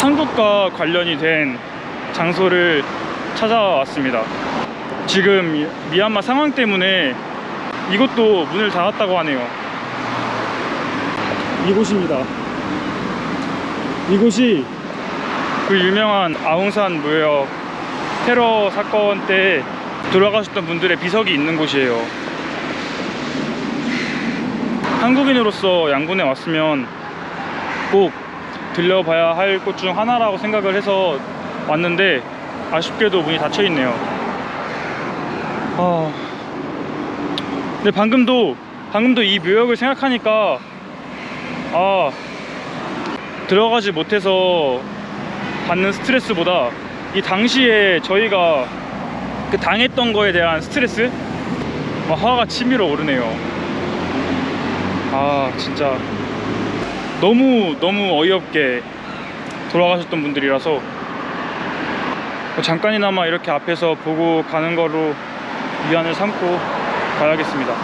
한국과 관련이 된 장소를 찾아왔습니다. 지금 미얀마 상황 때문에 이곳도 문을 닫았다고 하네요. 이곳입니다. 이곳이 그 유명한 아웅산 무역 테러 사건 때 돌아가셨던 분들의 비석이 있는 곳이에요. 한국인으로서 양곤에 왔으면 꼭 들려봐야 할 곳 중 하나라고 생각을 해서 왔는데 아쉽게도 문이 닫혀 있네요. 아. 근데 방금도 방금도 이 묘역을 생각하니까 아 들어가지 못해서 받는 스트레스보다 이 당시에 저희가 그 당했던 거에 대한 스트레스 막 화가 치밀어 오르네요. 아 진짜 너무 너무 어이없게 돌아가셨던 분들이라서 잠깐이나마 이렇게 앞에서 보고 가는 거로 위안을 삼고 가야겠습니다.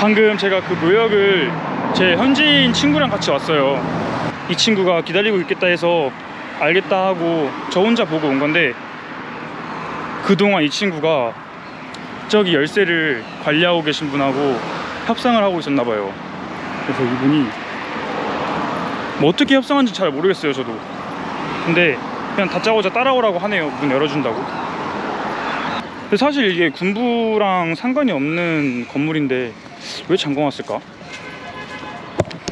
방금 제가 그 묘역을 제 현지인 친구랑 같이 왔어요. 이 친구가 기다리고 있겠다 해서 알겠다 하고 저 혼자 보고 온 건데 그동안 이 친구가 저기 열쇠를 관리하고 계신 분하고 협상을 하고 있었나 봐요. 그래서 이분이 뭐 어떻게 협상한지 잘 모르겠어요, 저도. 근데 그냥 다짜고짜 따라오라고 하네요. 문 열어준다고. 근데 사실 이게 군부랑 상관이 없는 건물인데 왜 잠궈놨을까?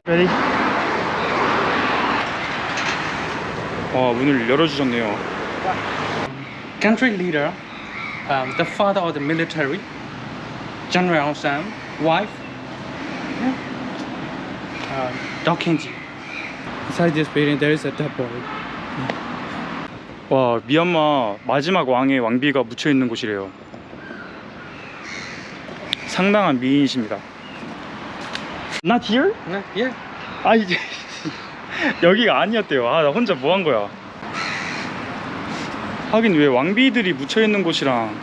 Ready? 와 문을 열어주셨네요. country leader, um, the father of the military, General San, wife, uh, Kenji. Inside this building, there is a dead body. 와 미얀마 마지막 왕의 왕비가 묻혀 있는 곳이래요. 상당한 미인이십니다. Not here? Yeah, yeah. 아 이제 여기가 아니었대요. 아 나 혼자 뭐 한 거야? 하긴 왜 왕비들이 묻혀 있는 곳이랑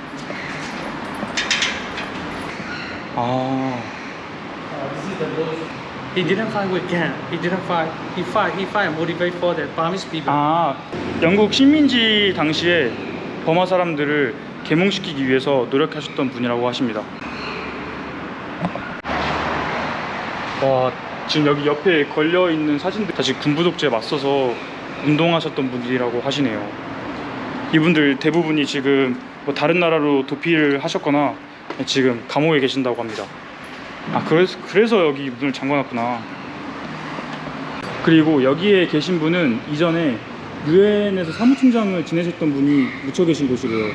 아 He didn't fight with gang. He didn't fight. He fight. He fight motivate for the Burmese people. 아, 영국 식민지 당시에 버마 사람들을 계몽시키기 위해서 노력하셨던 분이라고 하십니다. 와, 지금 여기 옆에 걸려 있는 사진들 다시 군부 독재에 맞서서 운동하셨던 분들이라고 하시네요. 이분들 대부분이 지금 뭐 다른 나라로 도피를 하셨거나 지금 감옥에 계신다고 합니다. 아, 그래서, 그래서 여기 문을 잠궈놨구나. 그리고 여기에 계신 분은 이전에 유엔에서 사무총장을 지내셨던 분이 묻혀 계신 곳이래요.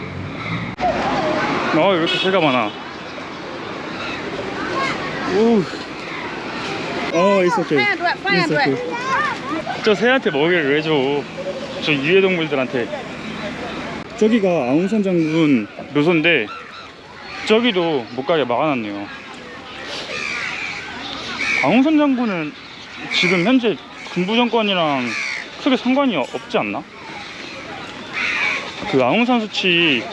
아, 왜 이렇게 새가 많아? 오. 어, 있어, 오케이. Phan rồi. 저 새한테 먹이를 왜 줘? 저 유해 동물들한테. 저기가 아웅산 장군 묘소인데 저기도 못 가게 막아놨네요. 아웅산 장군은 지금 현재 군부 정권이랑 크게 상관이 없지 않나? 그 아웅산 수치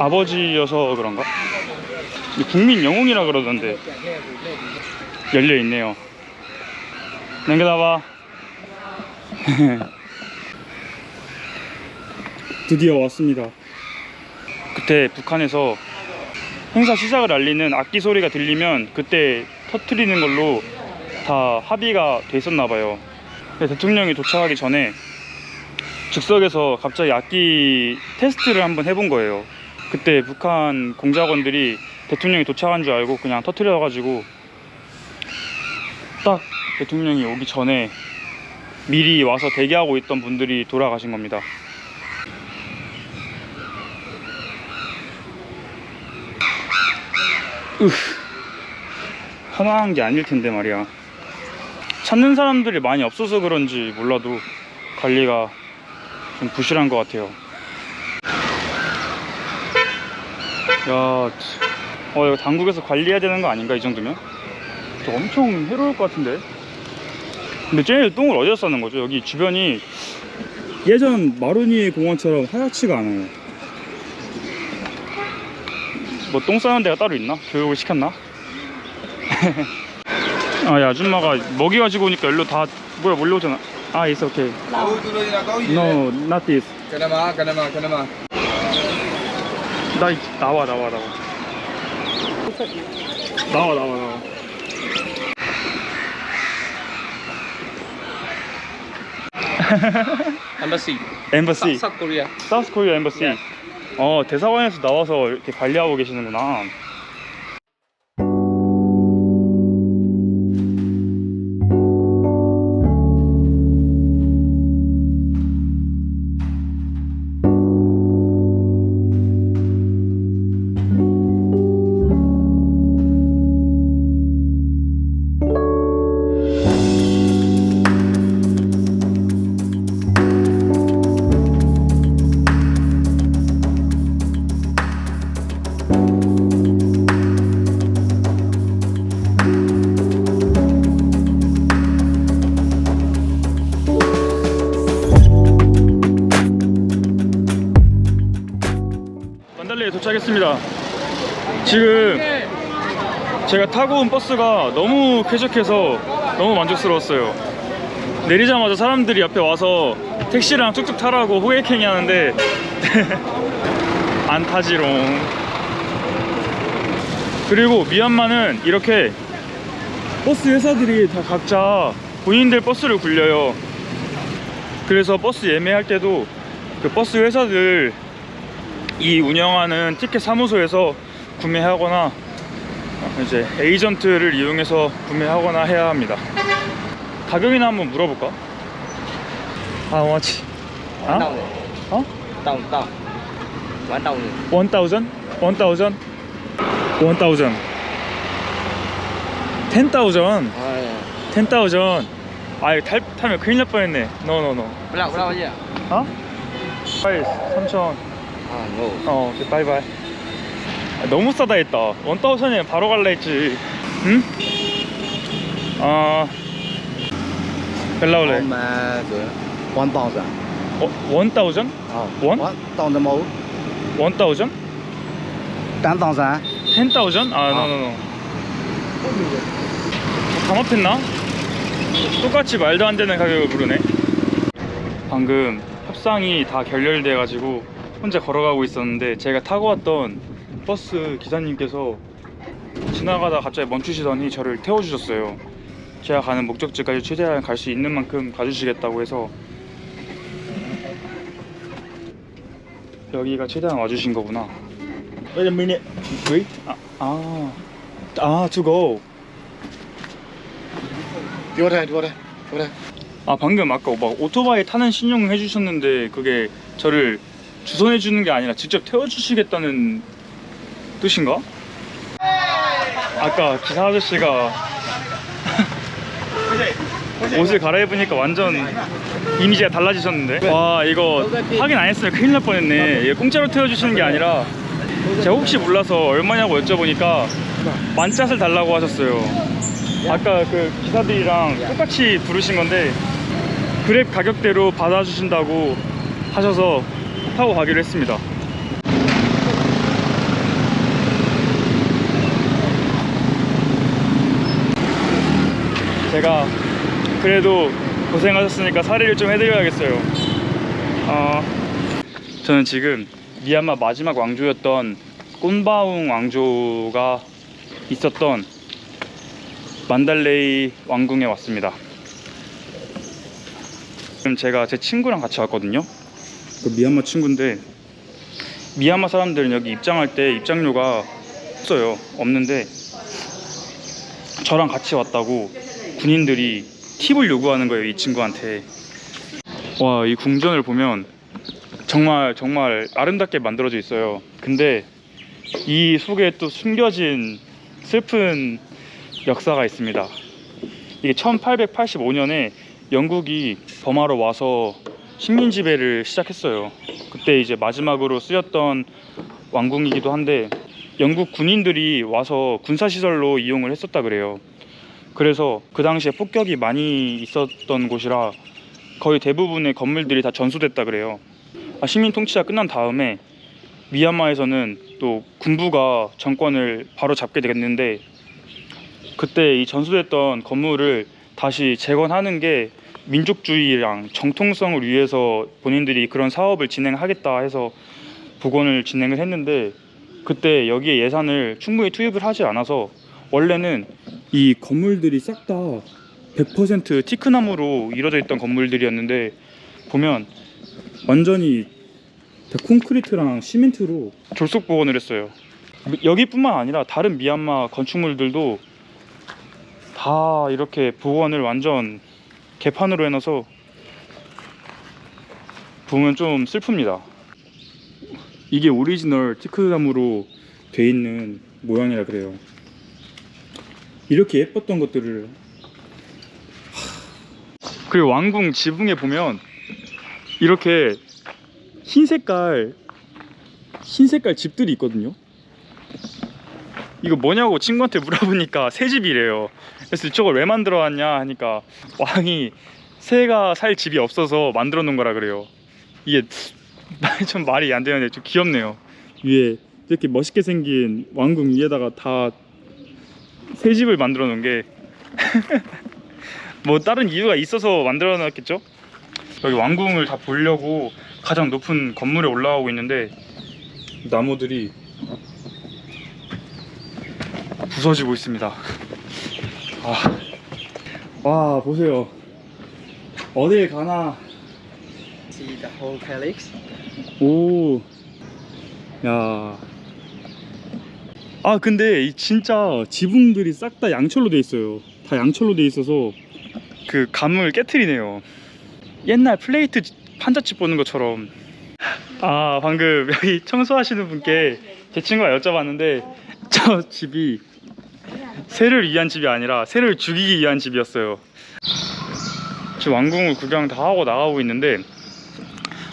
아버지여서 그런가? 국민 영웅이라 그러던데 열려 있네요. 남겨다봐. 드디어 왔습니다. 그때 북한에서 행사 시작을 알리는 악기 소리가 들리면 그때 터트리는 걸로 다 합의가 돼 있었나 봐요. 대통령이 도착하기 전에 즉석에서 갑자기 악기 테스트를 한번 해본 거예요. 그때 북한 공작원들이 대통령이 도착한 줄 알고 그냥 터트려 가지고 딱 대통령이 오기 전에 미리 와서 대기하고 있던 분들이 돌아가신 겁니다. 으, 편안한 게 아닐 텐데 말이야. 찾는 사람들이 많이 없어서 그런지 몰라도 관리가 좀 부실한 것 같아요. 야, 어, 이거 당국에서 관리해야 되는 거 아닌가 이 정도면? 저 엄청 해로울 것 같은데. 근데 쟤네들 똥을 어디다 싸는 거죠? 여기 주변이 예전 마루니 공원처럼 하얗지가 않아요. 뭐 똥 싸는 데가 따로 있나? 교육을 시켰나? 아, 야, 아줌마가 먹이 가지고 오니까 일로 다 뭐야 몰려오잖아. 아, đây là câu gì No, not this. Cái nào mà 나 이- 나와 나와 나와. 나와 나와 나와. Embassy. 엠버시. South Korea. 사우스 코리아 엠버시. 네. 어, 대사관에서 나와서 이렇게 관리하고 계시는구나. 도착했습니다. 지금 제가 타고 온 버스가 너무 쾌적해서 너무 만족스러웠어요. 내리자마자 사람들이 옆에 와서 택시랑 툭툭 타라고 호객행위 하는데 안 타지롱. 그리고 미얀마는 이렇게 버스 회사들이 다 각자 본인들 버스를 굴려요. 그래서 버스 예매할 때도 그 버스 회사들 이 운영하는 티켓 사무소에서 구매하거나 이제 에이전트를 이용해서 구매하거나 해야 합니다. 가격이나 한번 물어볼까? 아, 뭐지? Quán 아? đồng này 어? Đồng, đồng Quán đồng này 1000? 1000? 1000 10,000 Rồi 10,000아 이거 탈, 타면 큰일 날 뻔했네 노노노 nào gì ạ? 어? 프라이스 3,000 À, ngủ 어, 오케이, 바이바이. 아, 너무 싸다 했다. 원타우선이면 바로 갈라 했지. 응? 아, 벨라울레. mà rồi one thousand 어, 원타우전? ờ One? one thousand mẫu 원타우전? tám thousand 텐타우전? 아, 아. 노노노. 감압했나? 똑같이 말도 안 되는 가격을 부르네. 방금 협상이 다 결렬돼가지고 혼자 걸어가고 있었는데 제가 타고 왔던 버스 기사님께서 지나가다 갑자기 멈추시더니 저를 태워주셨어요. 제가 가는 목적지까지 최대한 갈 수 있는 만큼 가주시겠다고 해서 여기가 최대한 와주신 거구나. Wait a minute. Wait. 아, 아, 아, to go. đây vô đây 아 방금 아까 막 오토바이 타는 신용 해주셨는데 그게 저를 주선해 주는 게 아니라 직접 태워 주시겠다는 뜻인가? 아까 기사 아저씨가 옷을 갈아입으니까 완전 이미지가 달라지셨는데? 와 이거 확인 안 했으면 큰일 날 뻔했네. 이게 공짜로 태워주시는 게 아니라 제가 혹시 몰라서 얼마냐고 여쭤보니까 만짝을 달라고 하셨어요. 아까 그 기사들이랑 똑같이 부르신 건데 그랩 가격대로 받아주신다고 하셔서 타고 가기로 했습니다. 제가 그래도 고생하셨으니까 사리를 좀 해드려야겠어요. 어, 저는 지금 미얀마 마지막 왕조였던 꼰바웅 왕조가 있었던 만달레이 왕궁에 왔습니다. 지금 제가 제 친구랑 같이 왔거든요. 그 미얀마 친구인데 미얀마 사람들은 여기 입장할 때 입장료가 없어요. 없는데 저랑 같이 왔다고 군인들이 팁을 요구하는 거예요. 이 친구한테. 와, 이 궁전을 보면 정말 정말 아름답게 만들어져 있어요. 근데 이 속에 또 숨겨진 슬픈 역사가 있습니다. 이게 1885년에 영국이 범하러 와서 식민 지배를 시작했어요. 그때 이제 마지막으로 쓰였던 왕궁이기도 한데 영국 군인들이 와서 군사 시설로 이용을 했었다 그래요. 그래서 그 당시에 폭격이 많이 있었던 곳이라 거의 대부분의 건물들이 다 전소됐다 그래요. 아, 식민 통치가 끝난 다음에 미얀마에서는 또 군부가 정권을 바로 잡게 되겠는데 그때 이 전소됐던 건물을 다시 재건하는 게 민족주의랑 정통성을 위해서 본인들이 그런 사업을 진행하겠다 해서 복원을 진행을 했는데 그때 여기에 예산을 충분히 투입을 하지 않아서 원래는 이 건물들이 싹 다 100% 티크나무로 이루어져 있던 건물들이었는데 보면 완전히 다 콘크리트랑 시멘트로 졸속 복원을 했어요. 여기뿐만 아니라 다른 미얀마 건축물들도 다 이렇게 복원을 완전 개판으로 해놔서 보면 좀 슬픕니다. 이게 오리지널 티크나무로 돼 있는 모양이라 그래요. 이렇게 예뻤던 것들을 그리고 왕궁 지붕에 보면 이렇게 흰 색깔 흰 색깔 집들이 있거든요. 이거 뭐냐고 친구한테 물어보니까 새 집이래요. 그래서 저걸 왜 만들어 왔냐 하니까 왕이 새가 살 집이 없어서 만들어 놓은 거라 그래요. 이게 좀 말이 안 되는데 좀 귀엽네요. 위에 이렇게 멋있게 생긴 왕궁 위에다가 다 새 집을 만들어 놓은 게 뭐 다른 이유가 있어서 만들어 놨겠죠? 여기 왕궁을 다 보려고 가장 높은 건물에 올라가고 있는데 나무들이 부서지고 있습니다. 아, 와 보세요. 어딜 가나 See the whole palace. 오, 야. 아 근데 이 진짜 지붕들이 싹 다 양철로 돼 있어요. 다 양철로 돼 있어서 그 감을 깨트리네요. 옛날 플레이트 판자집 보는 것처럼. 아 방금 여기 청소하시는 분께 제 친구가 여쭤봤는데 저 집이 새를 위한 집이 아니라 새를 죽이기 위한 집이었어요. 지금 왕궁을 구경 다 하고 나가고 있는데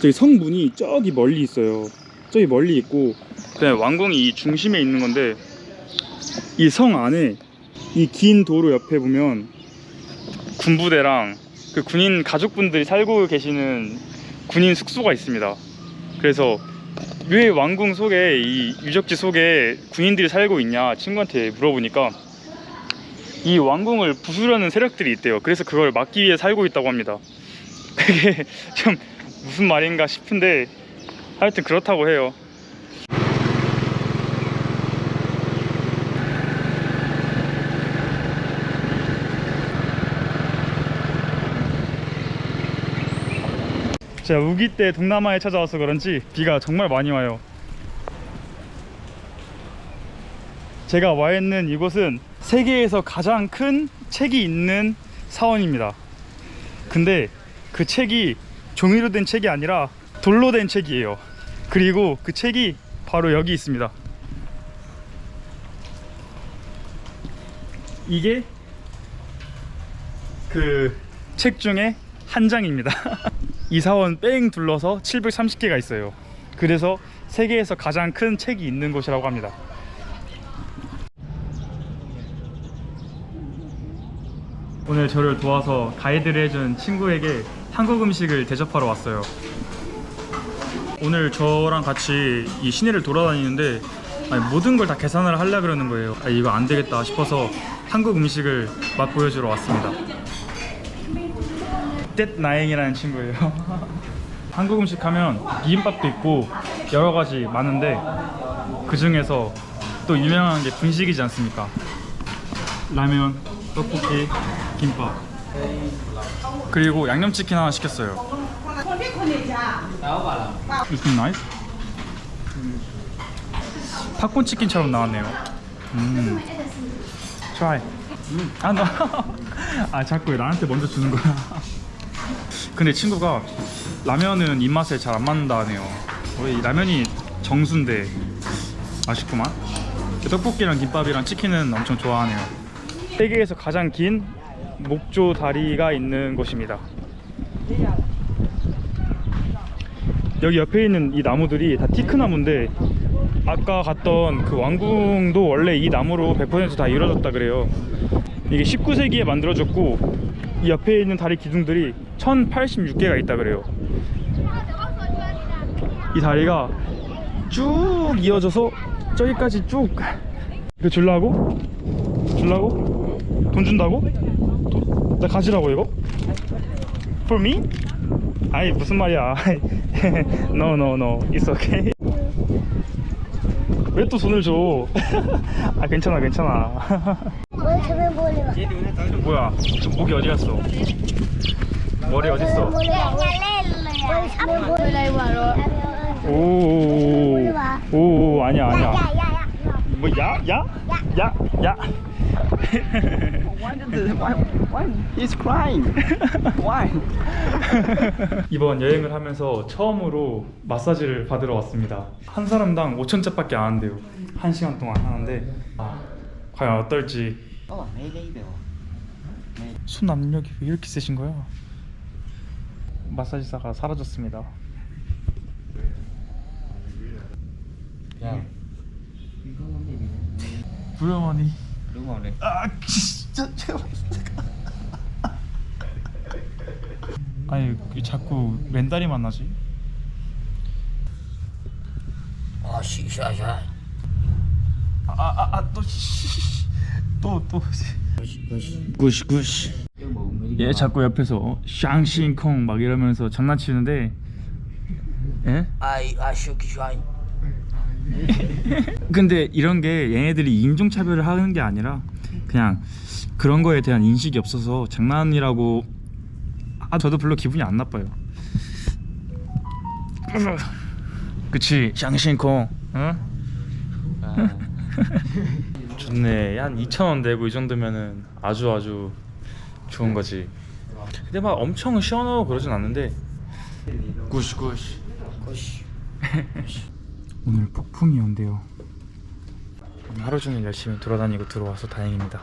저기 성문이 저기 멀리 있어요. 저기 멀리 있고 그다음에 왕궁이 이 중심에 있는 건데 이 성 안에 이 긴 도로 옆에 보면 군부대랑 그 군인 가족분들이 살고 계시는 군인 숙소가 있습니다. 그래서 왜 왕궁 속에 이 유적지 속에 군인들이 살고 있냐 친구한테 물어보니까 이 왕궁을 부수려는 세력들이 있대요. 그래서 그걸 막기 위해 살고 있다고 합니다. 그게 좀 무슨 말인가 싶은데 하여튼 그렇다고 해요. 제가 우기 때 동남아에 찾아와서 그런지 비가 정말 많이 와요. 제가 와 있는 이곳은 세계에서 가장 큰 책이 있는 사원입니다. 근데 그 책이 종이로 된 책이 아니라 돌로 된 책이에요. 그리고 그 책이 바로 여기 있습니다. 이게 그 책 중에 한 장입니다. 이 사원 뺑 둘러서 730개가 있어요. 그래서 세계에서 가장 큰 책이 있는 곳이라고 합니다. 오늘 저를 도와서 가이드를 해준 친구에게 한국 음식을 대접하러 왔어요. 오늘 저랑 같이 이 시내를 돌아다니는데 아니, 모든 걸 다 계산을 하려 그러는 거예요. 아, 이거 안 되겠다 싶어서 한국 음식을 맛보여주러 왔습니다. 떼 나행이라는 친구예요. 한국 음식 하면 비빔밥도 있고 여러 가지 많은데 그 중에서 또 유명한 게 분식이지 않습니까? 라면, 떡볶이, 김밥 그리고 양념치킨 하나 시켰어요. It's nice. 팝콘 치킨처럼 나왔네요. 음. Try. 아, 너. 아, 자꾸 왜 나한테 먼저 주는 거야. 근데 친구가 라면은 입맛에 잘 안 맞는다 하네요. 거의 라면이 정수인데 아쉽구만. 떡볶이랑 김밥이랑 치킨은 엄청 좋아하네요. 세계에서 가장 긴 목조 다리가 있는 곳입니다. 여기 옆에 있는 이 나무들이 다 티크 나무인데 아까 갔던 그 왕궁도 원래 이 나무로 100%다 이루어졌다 그래요. 이게 19세기에 만들어졌고 이 옆에 있는 다리 기둥들이 1086개가 있다 그래요. 이 다리가 쭉 이어져서 저기까지 쭉 이거 줄라고? 줄라고? 돈 준다고? 돈- 나 가지라고 이거? For me? 아이 무슨 말이야 No no no It's okay 왜 또 손을 줘? 아 괜찮아 괜찮아 뭐야 목이 어디 갔어? 머리 어디 있어? 오오오 아니야 아니야 뭐 야? 야? 야? 야? Why did why why he's crying? Why? 이번 여행을 하면서 처음으로 마사지를 받으러 왔습니다. 한 사람당 5천짜밖에 안 한대요. 한 시간 동안 하는데 아, 과연 어떨지. Oh. 손 압력이 왜 이렇게 세신 거야? 마사지사가 사라졌습니다. Yeah. 부영원이 Rồi này. 아 진짜 아니 왜 자꾸 맨다리 만 나지? Oh, shit, shit, shit. 아아아또또또 구시 구시 얘 자꾸 옆에서 샹싱콩 막 이러면서 장난치는데 예? I shook shine. 근데 이런 게 얘네들이 인종차별을 하는 게 아니라 그냥 그런 거에 대한 인식이 없어서 장난이라고 아 저도 별로 기분이 안 나빠요. 그치 샹싱콩 응? 좋네. 한 2,000원 내고 이 정도면은 아주 아주 좋은 거지. 근데 막 엄청 시원하고 그러진 않는데. 구시 구시. Push. 오늘 폭풍이 온대요. 하루 종일 열심히 돌아다니고 들어와서 다행입니다